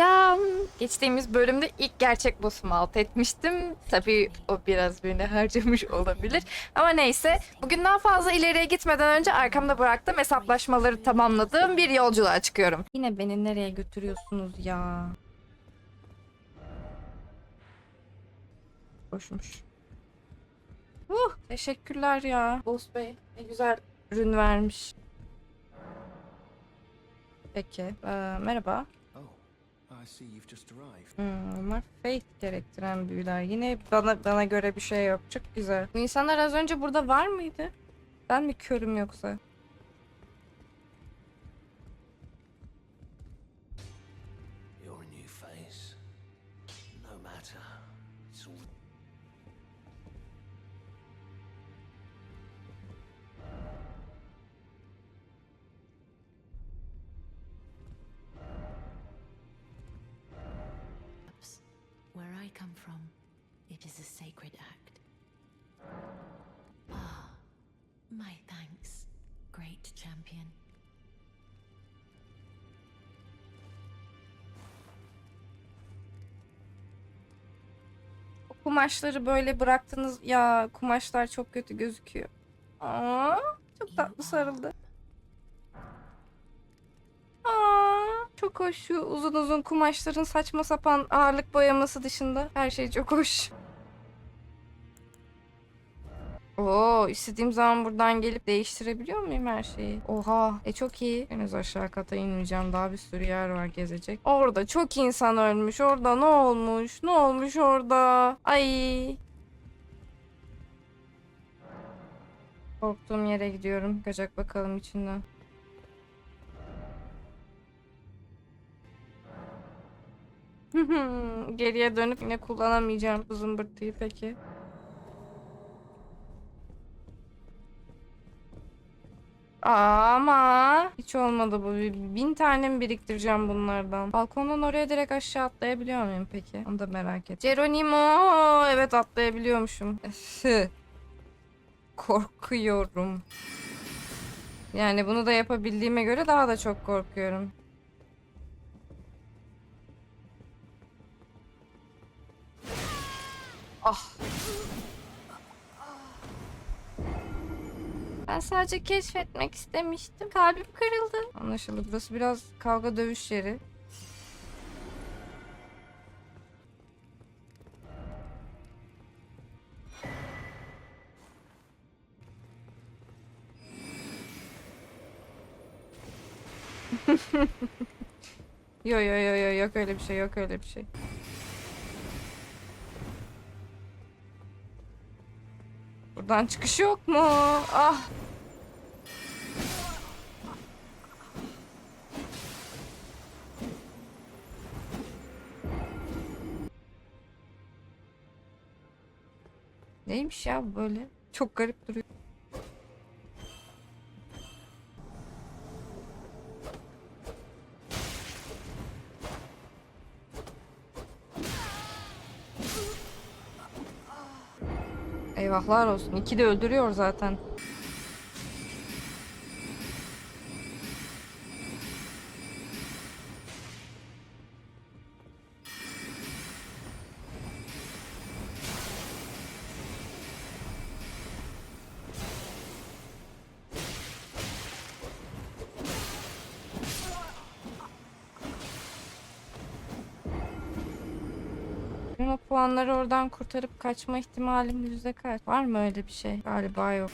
Selam. Geçtiğimiz bölümde ilk gerçek boss'umu alt etmiştim. Tabii o biraz beni harcamış olabilir. Ama neyse. Bugün daha fazla ileriye gitmeden önce arkamda bıraktığım hesaplaşmaları tamamladığım bir yolculuğa çıkıyorum. Yine beni nereye götürüyorsunuz ya? Boşmuş. Uh, teşekkürler ya. Boss Bey ne güzel ürün vermiş. Peki. Ee, merhaba. Hmm, bunlar faith gerektiren büyüler. Yine bana bana göre bir şey yok. Çok güzel. Bu insanlar az önce burada var mıydı? Ben mi körüm yoksa? You're a new face. No matter. It's all from, it is a sacred act. Ah, my thanks, great champion. Kumaşları böyle bıraktınız. Ya kumaşlar çok kötü gözüküyor. Aa, çok tatlı sarıldı. Çok hoş şu uzun uzun kumaşların saçma sapan ağırlık boyaması dışında her şey çok hoş. Oo, istediğim zaman buradan gelip değiştirebiliyor muyum her şeyi? Oha, e çok iyi. Henüz aşağı kata inmeyeceğim. Daha bir sürü yer var gezecek. Orada çok insan ölmüş. Orada ne olmuş? Ne olmuş orada? Ay. Korktuğum yere gidiyorum. Kaçak bakalım içinden. Geriye dönüp yine kullanamayacağım bu zımbırtıyı peki. Ama hiç olmadı bu. Bin tane mi biriktireceğim bunlardan? Balkondan oraya direkt aşağı atlayabiliyor muyum peki? Onu da merak et. Geronimo! Evet atlayabiliyormuşum. Korkuyorum. Yani bunu da yapabildiğime göre daha da çok korkuyorum. Ah. Ben sadece keşfetmek istemiştim. Kalbim kırıldı. Anlaşıldı. Burası biraz kavga dövüş yeri. yo yo yo yo yok öyle bir şey yok öyle bir şey. Buradan çıkış yok mu? Ah. Neymiş ya böyle? Çok garip duruyor. Eyvahlar olsun. İki de öldürüyor zaten. O puanları oradan kurtarıp kaçma ihtimalim yüzde kaç? Var mı öyle bir şey? Galiba yok.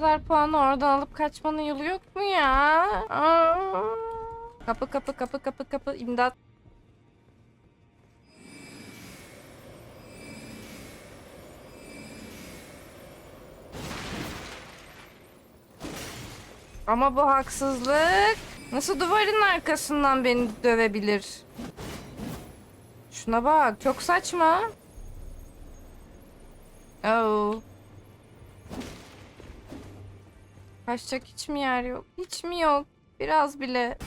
Kadar puanı oradan alıp kaçmanın yolu yok mu ya? Kapı kapı kapı kapı kapı imdat. Ama bu haksızlık. Nasıl duvarın arkasından beni dövebilir? Şuna bak çok saçma. Oo. Kaçacak hiç mi yer yok? Hiç mi yok? Biraz bile.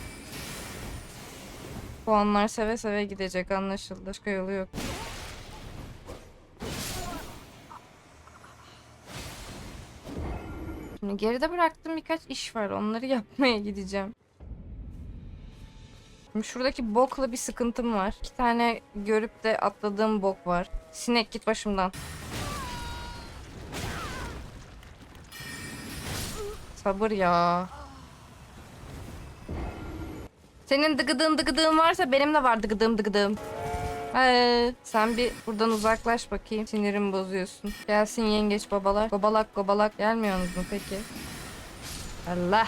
Puanlar seve seve gidecek anlaşıldı. Başka yolu yok. Şimdi geride bıraktığım birkaç iş var. Onları yapmaya gideceğim. Şimdi şuradaki bokla bir sıkıntım var. İki tane görüp de atladığım bok var. Sinek git başımdan. Sabır ya. Senin dıgıdığın dıgıdığın varsa benim de var dıgıdığım dıgıdığım. Ee, sen bir buradan uzaklaş bakayım. Sinirimi bozuyorsun. Gelsin yengeç babalar. Gobalak gobalak. Gelmiyorsunuz mu peki? Allah.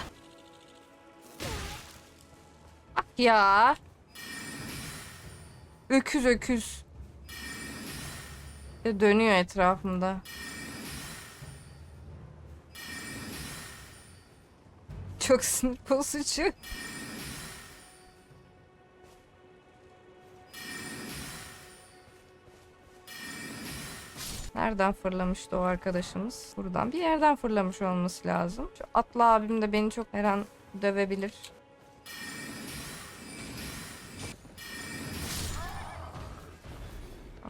Bak ya. Öküz öküz. Ve Dönüyor etrafımda. Çok sinir bozucu. Nereden fırlamıştı o arkadaşımız? Buradan bir yerden fırlamış olması lazım. Şu atlı abim de beni çok her an dövebilir.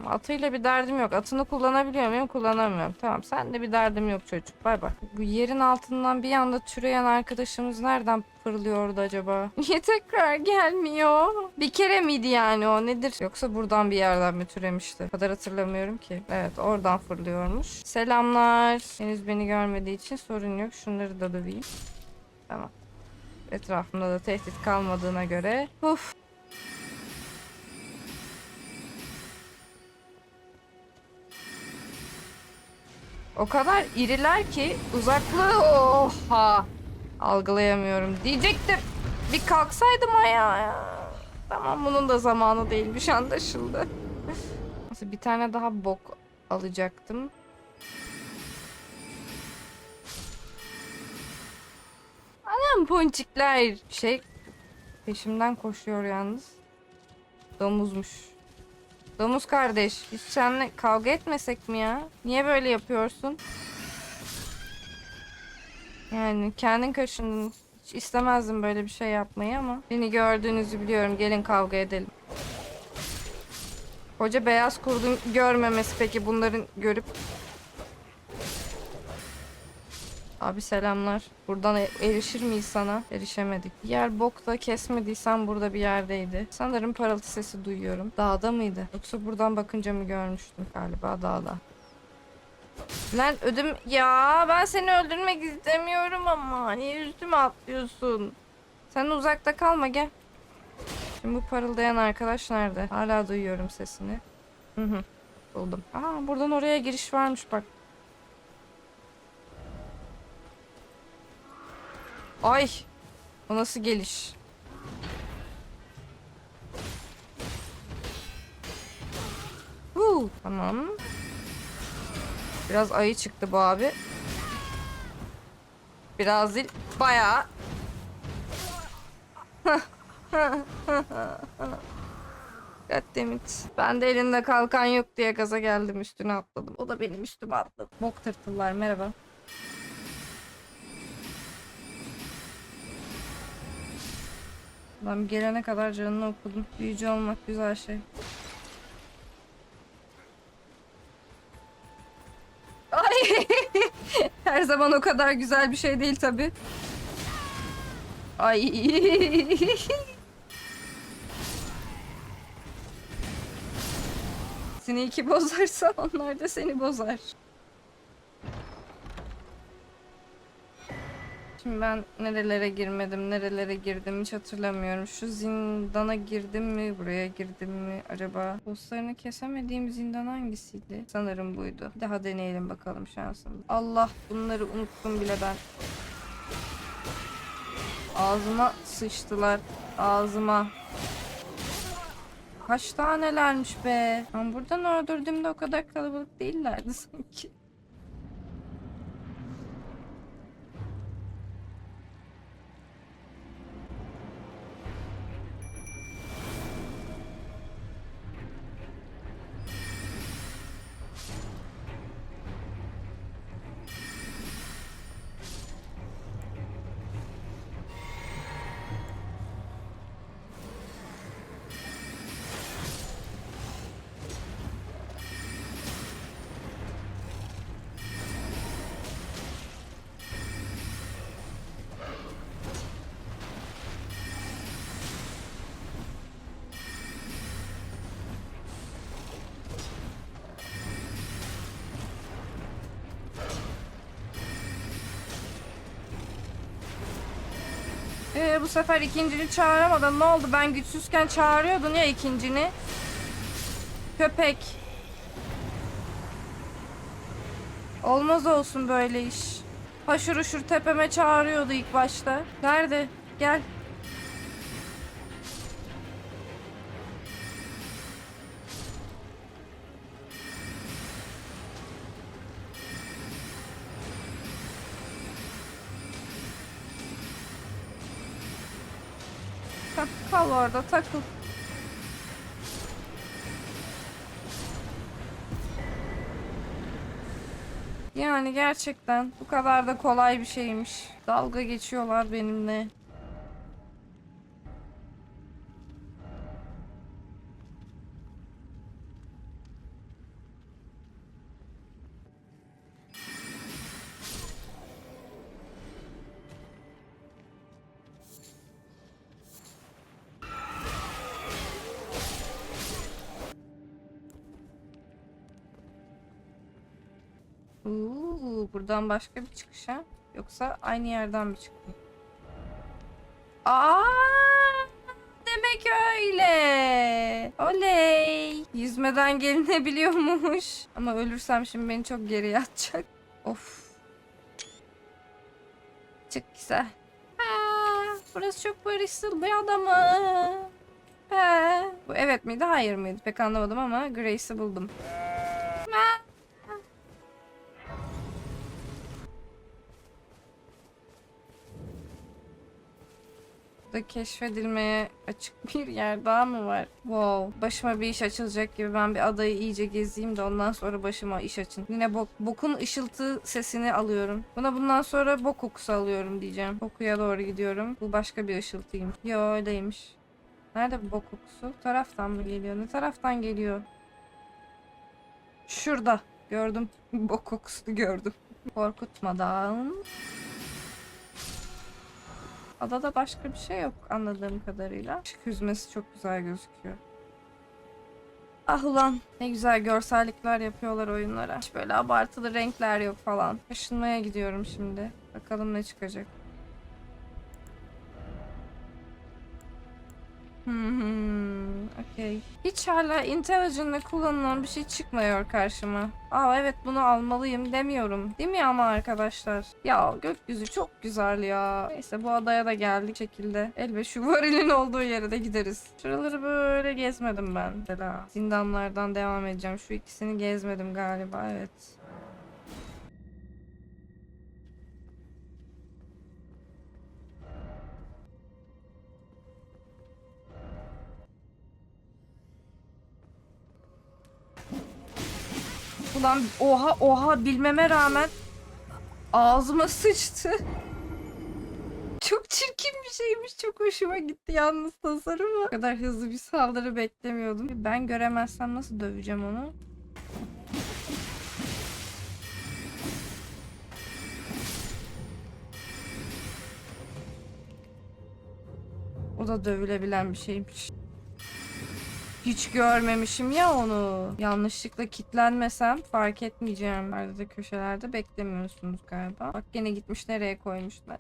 Ama atıyla bir derdim yok. Atını kullanabiliyor muyum? Kullanamıyorum. Tamam sen de bir derdim yok çocuk. Bay bay. Bu yerin altından bir anda türeyen arkadaşımız nereden fırlıyordu acaba? Niye tekrar gelmiyor? Bir kere miydi yani o nedir? Yoksa buradan bir yerden mi türemişti? O kadar hatırlamıyorum ki. Evet oradan fırlıyormuş. Selamlar. Henüz beni görmediği için sorun yok. Şunları da döveyim. Tamam. Etrafımda da tehdit kalmadığına göre. Uf. O kadar iriler ki uzaklığı oha algılayamıyorum diyecektim. Bir kalksaydım ayağa ya. Tamam bunun da zamanı değilmiş anlaşıldı. Nasıl bir tane daha bok alacaktım. Anam ponçikler. Şey peşimden koşuyor yalnız. Domuzmuş. Domuz kardeş, biz seninle kavga etmesek mi ya? Niye böyle yapıyorsun? Yani kendin kaşındın. Hiç istemezdim böyle bir şey yapmayı ama beni gördüğünüzü biliyorum. Gelin kavga edelim. Koca beyaz kurdun görmemesi peki bunların görüp Abi selamlar. Buradan e- erişir miyiz sana? Erişemedik. Yer bokta kesmediysen burada bir yerdeydi. Sanırım parıltı sesi duyuyorum. Dağda mıydı? Yoksa buradan bakınca mı görmüştüm? Galiba dağda. Lan ödüm... Ya ben seni öldürmek istemiyorum ama. Niye üstüme atlıyorsun? Sen uzakta kalma gel. Şimdi bu parıldayan arkadaş nerede? Hala duyuyorum sesini. Hı hı. Buldum. Aa buradan oraya giriş varmış bak. Ay. O nasıl geliş? Huu, tamam. Biraz ayı çıktı bu abi. Biraz değil. Bayağı. Goddammit. Ben de elinde kalkan yok diye gaza geldim üstüne atladım. O da benim üstüme atladı. Bok tırtıllar merhaba. Ben gelene kadar canını okudum. Büyücü olmak güzel şey. Ay! Her zaman o kadar güzel bir şey değil tabi. Ay! Seni iki bozarsa onlar da seni bozar. Şimdi ben nerelere girmedim, nerelere girdim hiç hatırlamıyorum. Şu zindana girdim mi, buraya girdim mi acaba? Bosslarını kesemediğim zindan hangisiydi? Sanırım buydu. Daha deneyelim bakalım şansımız. Allah bunları unuttum bile ben. Ağzıma sıçtılar. Ağzıma. Kaç tanelermiş be. Ben buradan öldürdüğümde o kadar kalabalık değillerdi sanki. Bu sefer ikincini çağıramadın. Ne oldu? Ben güçsüzken çağırıyordun ya ikincini. Köpek. Olmaz olsun böyle iş. Haşır uşur tepeme çağırıyordu ilk başta. Nerede? Gel. Hah, Kal orada takıl. Yani gerçekten bu kadar da kolay bir şeymiş. Dalga geçiyorlar benimle. Buradan başka bir çıkış ha? Yoksa aynı yerden mi çıktım? Aa, demek öyle. Oley. Yüzmeden gelinebiliyormuş. Ama ölürsem şimdi beni çok geriye atacak. Of. Çok güzel. Aa, burası çok barışsıl bir adamı. He. Bu evet miydi hayır mıydı pek anlamadım ama Grace'i buldum. Burada keşfedilmeye açık bir yer daha mı var? Wow. Başıma bir iş açılacak gibi ben bir adayı iyice gezeyim de ondan sonra başıma iş açın. Yine bok, bokun ışıltı sesini alıyorum. Buna bundan sonra bok kokusu alıyorum diyeceğim. Bokuya doğru gidiyorum. Bu başka bir ışıltıyım. Yo öyleymiş. Nerede bu bok kokusu? Taraftan mı geliyor? Ne taraftan geliyor? Şurada. Gördüm. bok kokusunu gördüm. Korkutmadan. Adada başka bir şey yok anladığım kadarıyla. Işık hüzmesi çok güzel gözüküyor. Ah ulan ne güzel görsellikler yapıyorlar oyunlara. Hiç böyle abartılı renkler yok falan. Taşınmaya gidiyorum şimdi. Bakalım ne çıkacak. Hmm, okey. Hiç hala Intelligent'le kullanılan bir şey çıkmıyor karşıma. Aa evet bunu almalıyım demiyorum. Değil mi ama arkadaşlar? Ya gökyüzü çok güzel ya. Neyse bu adaya da geldik şekilde. Elbet şu varilin olduğu yere de gideriz. Şuraları böyle gezmedim ben. Mesela zindanlardan devam edeceğim. Şu ikisini gezmedim galiba evet. Ulan oha oha bilmeme rağmen ağzıma sıçtı. Çok çirkin bir şeymiş. Çok hoşuma gitti yalnız tasarımı. Bu kadar hızlı bir saldırı beklemiyordum. Ben göremezsem nasıl döveceğim onu? O da dövülebilen bir şeymiş. Hiç görmemişim ya onu. Yanlışlıkla kitlenmesem fark etmeyeceğim. Arada köşelerde beklemiyorsunuz galiba. Bak gene gitmiş nereye koymuşlar.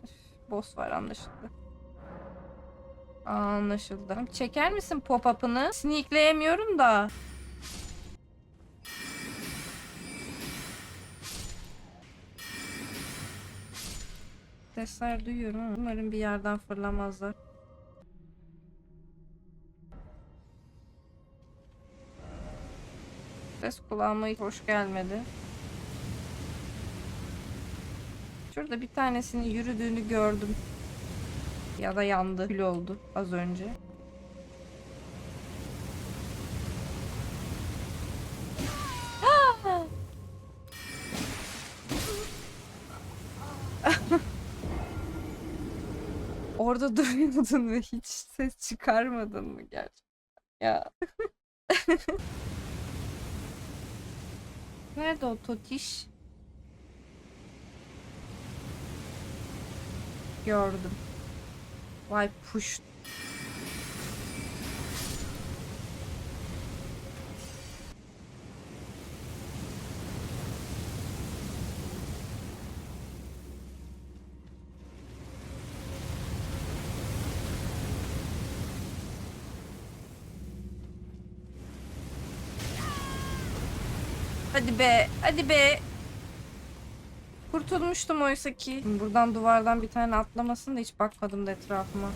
Boss var anlaşıldı. Anlaşıldı. Çeker misin pop-up'ını? Sneakleyemiyorum da. Sesler duyuyorum umarım bir yerden fırlamazlar. Ses kulağıma hiç hoş gelmedi. Şurada bir tanesinin yürüdüğünü gördüm. Ya da yandı. Kül oldu az önce. Orada duruyordun ve hiç ses çıkarmadın mı gerçekten? Ya. Nerede o totiş? Gördüm. Vay push. Hadi be. Hadi be. Kurtulmuştum oysa ki. Buradan duvardan bir tane atlamasın da hiç bakmadım da etrafıma.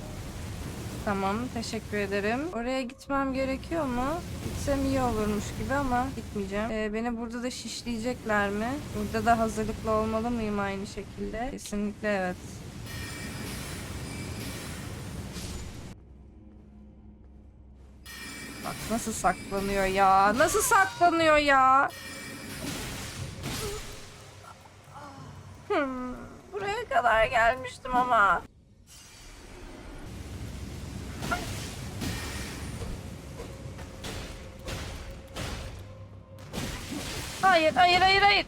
Tamam teşekkür ederim. Oraya gitmem gerekiyor mu? Gitsem iyi olurmuş gibi ama gitmeyeceğim. Ee, beni burada da şişleyecekler mi? Burada da hazırlıklı olmalı mıyım aynı şekilde? Kesinlikle evet. Bak nasıl saklanıyor ya. Nasıl saklanıyor ya. Hmm, buraya kadar gelmiştim ama. Hayır, hayır, hayır, hayır.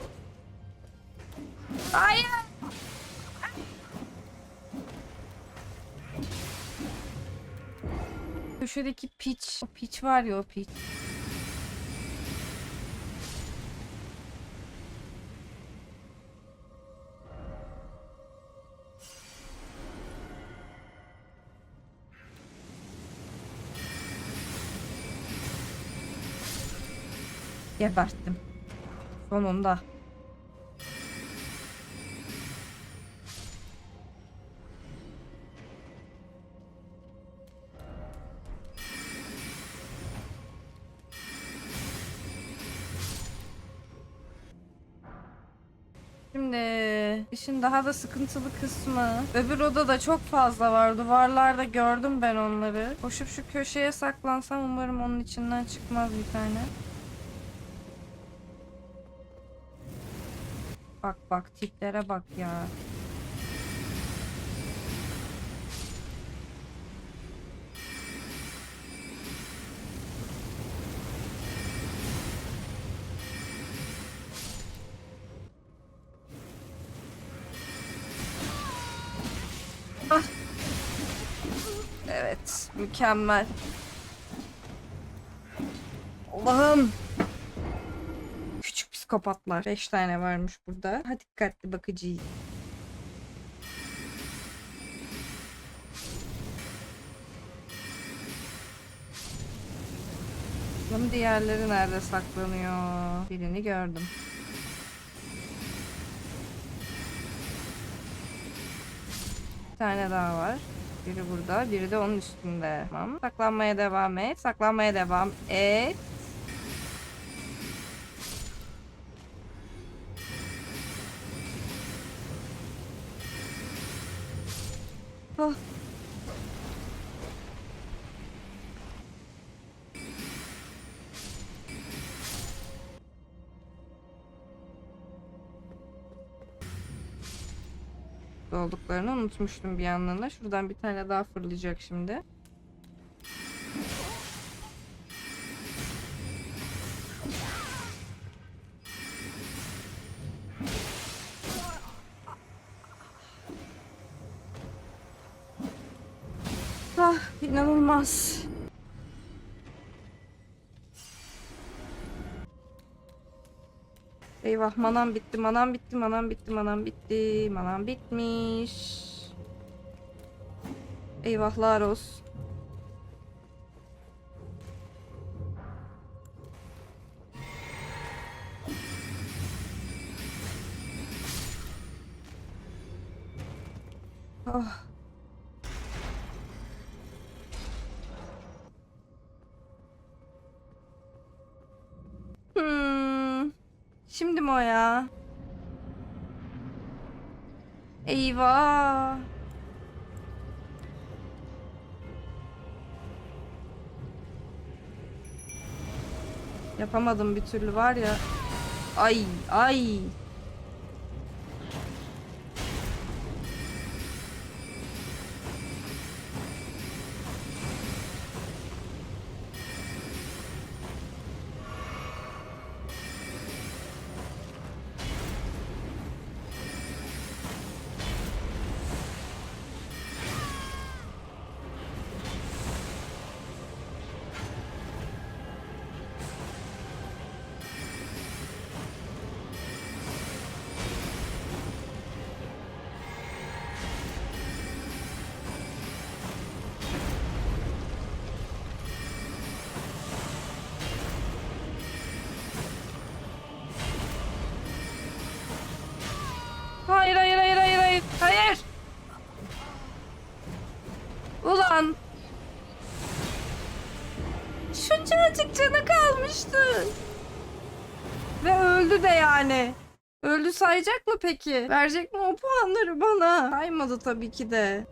Hayır. Köşedeki piç. O piç var ya o piç. Geberttim. Sonunda. Şimdi işin daha da sıkıntılı kısmı. Öbür odada çok fazla var. Duvarlarda gördüm ben onları. Koşup şu köşeye saklansam umarım onun içinden çıkmaz bir tane. Bak bak tiplere bak ya. Ah. Evet, mükemmel. Allah'ım. Psikopatlar. 5 tane varmış burada. Ha dikkatli bakıcıyız. Bakalım diğerleri nerede saklanıyor? Birini gördüm. Bir tane daha var. Biri burada, biri de onun üstünde. Tamam. Saklanmaya devam et. Saklanmaya devam et. Ah. olduklarını unutmuştum bir yandan da. Şuradan bir tane daha fırlayacak şimdi. Eyvah manam bitti, manam bitti, manam bitti, manam bitti, manam bitmiş. Eyvahlar olsun. Ah. Şimdi mi o ya? Eyvah. Yapamadım bir türlü var ya. Ay ay. Hayır hayır hayır hayır hayır. Hayır. Ulan. Şuncacık canı kalmıştı. Ve öldü de yani. Öldü sayacak mı peki? Verecek mi o puanları bana? Saymadı tabii ki de.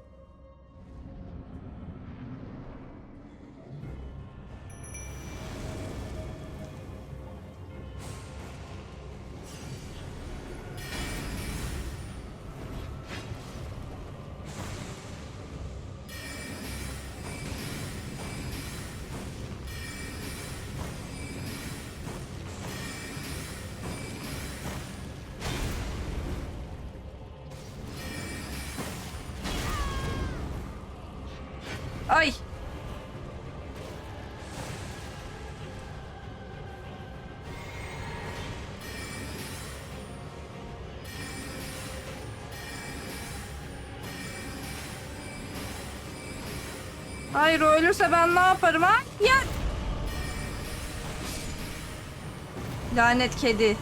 Hayır ölürse ben ne yaparım ha? Ya. Lanet kedi.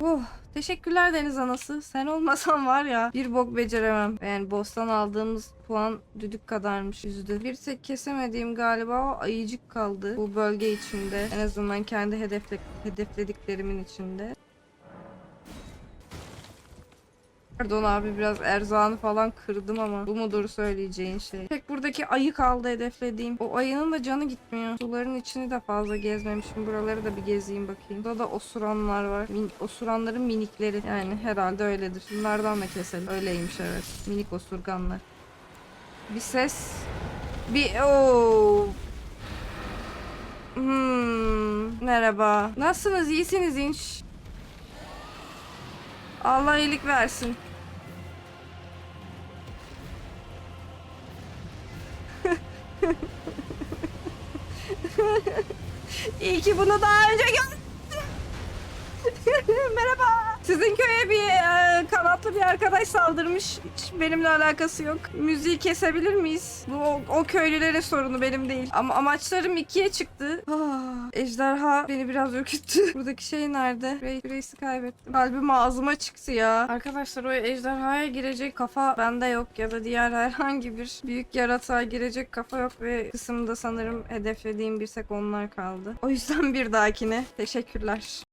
Oh, teşekkürler Deniz Anası. Sen olmasan var ya bir bok beceremem. Yani boss'tan aldığımız puan düdük kadarmış yüzde. Bir tek kesemediğim galiba o ayıcık kaldı. Bu bölge içinde. En azından kendi hedefle hedeflediklerimin içinde. Pardon abi biraz erzağını falan kırdım ama bu mudur söyleyeceğin şey. Tek buradaki ayı kaldı hedeflediğim. O ayının da canı gitmiyor. Suların içini de fazla gezmemişim. Buraları da bir gezeyim bakayım. Burada da osuranlar var. Min osuranların minikleri. Yani herhalde öyledir. Bunlardan da keselim. Öyleymiş evet. Minik osurganlar. Bir ses. Bir ooo. Hmm, merhaba. Nasılsınız? İyisiniz inş. Allah iyilik versin. İyi ki bunu daha önce gö- Merhaba. Sizin köye bir e, kanatlı bir arkadaş saldırmış. Hiç benimle alakası yok. Müziği kesebilir miyiz? Bu o, o köylülerin sorunu benim değil. Ama amaçlarım ikiye çıktı. Ah, ejderha beni biraz ürküttü. Buradaki şey nerede? Grace'i kaybettim. Kalbim ağzıma çıktı ya. Arkadaşlar o ejderhaya girecek kafa bende yok ya da diğer herhangi bir büyük yaratığa girecek kafa yok ve kısımda sanırım hedeflediğim bir tek onlar kaldı. O yüzden bir dahakine teşekkürler.